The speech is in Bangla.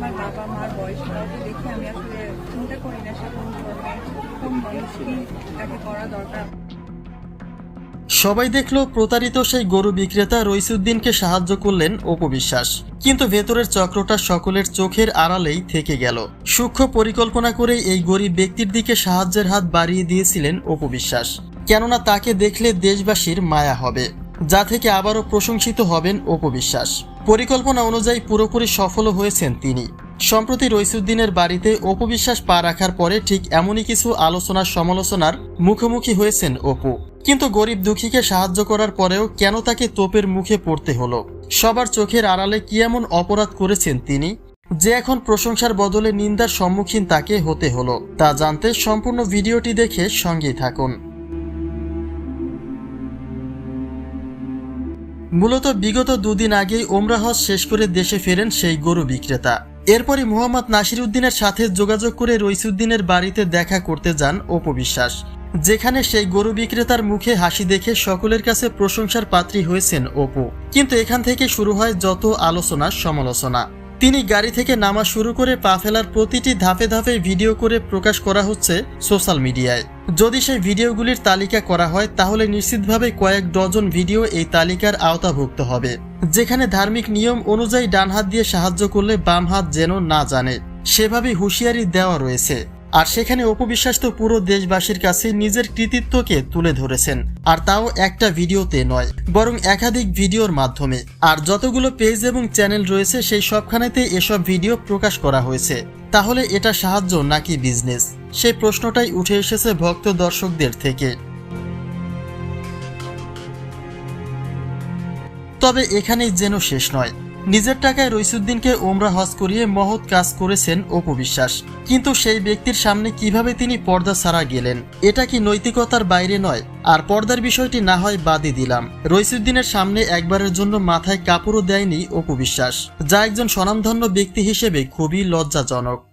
আমার বাবা মার বয়স দেখে আমি আসলে চিন্তা করি না সে কোন ধর্মের কোন মানুষ তাকে করা দরকার। সবাই দেখল প্রতারিত সেই গরু বিক্রেতা রইসুদ্দিনকে সাহায্য করলেন অপবিশ্বাস কিন্তু ভেতরের চক্রটা সকলের চোখের আড়ালেই থেকে গেল। সূক্ষ্ম পরিকল্পনা করে এই গরিব ব্যক্তির দিকে সাহায্যের হাত বাড়িয়ে দিয়েছিলেন অপবিশ্বাস কেননা তাকে দেখলে দেশবাসীর মায়া হবে, যা থেকে আবারও প্রশংসিত হবেন অপবিশ্বাস পরিকল্পনা অনুযায়ী পুরোপুরি সফলও হয়েছেন তিনি। সম্প্রতি রইসুদ্দিনের বাড়িতে অপবিশ্বাস পা রাখার পরে ঠিক এমনই কিছু আলোচনার সমালোচনার মুখোমুখি হয়েছেন অপু। কিন্তু গরিব দুঃখীকে সাহায্য করার পরেও কেন তাকে তোপের মুখে পড়তে হলো? সবার চোখের আড়ালে কি এমন অপরাধ করেছেন তিনি? যে এখন প্রশংসার বদলে নিন্দার সম্মুখীন তাকে হতে হলো। তা জানতে সম্পূর্ণ ভিডিওটি দেখে সঙ্গেই থাকুন। মূলত বিগত দুদিন আগেই ওমরা হজ শেষ করে দেশে ফেরেন সেই গরু বিক্রেতা। এরপরই মোহাম্মদ নাসির উদ্দিনের সাথে যোগাযোগ করে রইসুদ্দিনের বাড়িতে দেখা করতে যান অপবিশ্বাস যেখানে সেই গরু বিক্রেতার মুখে হাসি দেখে সকলের কাছে প্রশংসার পাত্রী হয়েছেন অপু। কিন্তু এখান থেকে শুরু হয় যত আলোচনা, সমালোচনা। তিনি গাড়ি থেকে নামা শুরু করে পা ফেলার প্রতিটি ধাপে ধাপে ভিডিও করে প্রকাশ করা হচ্ছে সোশ্যাল মিডিয়ায়। যদি সেই ভিডিওগুলির তালিকা করা হয়, তাহলে নিশ্চিতভাবে কয়েক ডজন ভিডিও এই তালিকার আওতাভুক্ত হবে, যেখানে ধার্মিক নিয়ম অনুযায়ী ডান হাত দিয়ে সাহায্য করলে বাম হাত যেন না জানে। সেভাবে হুঁশিয়ারি দেওয়া রয়েছে। আর সেখানে অপবিশ্বাস তো পুরো দেশবাসীর কাছে নিজের কৃতিত্বকে তুলে ধরেছেন। আর তাও একটা ভিডিওতে নয়, বরং একাধিক ভিডিওর মাধ্যমে। আর যতগুলো পেজ এবং চ্যানেল রয়েছে, সেই সবখানেতে এসব ভিডিও প্রকাশ করা হয়েছে। তাহলে এটা সাহায্য নাকি বিজনেস? সেই প্রশ্নটাই উঠে এসেছে ভক্ত দর্শকদের থেকে। তবে এখানেই যেন শেষ নয়। নিজের টাকায় রইসুদ্দিনকে ওমরা হজ করিয়ে মহৎ কাজ করেছেন অপু বিশ্বাস। কিন্তু সেই ব্যক্তির সামনে কীভাবে তিনি পর্দা ছাড়া গেলেন, এটা কি নৈতিকতার বাইরে নয়? আর পর্দার বিষয়টি না হয় বাদই দিলাম। রইসুদ্দিনের সামনে একবারের জন্য মাথায় কাপড়ও দেয়নি অপু বিশ্বাস। যা একজন স্বনামধন্য ব্যক্তি হিসেবে খুবই লজ্জাজনক।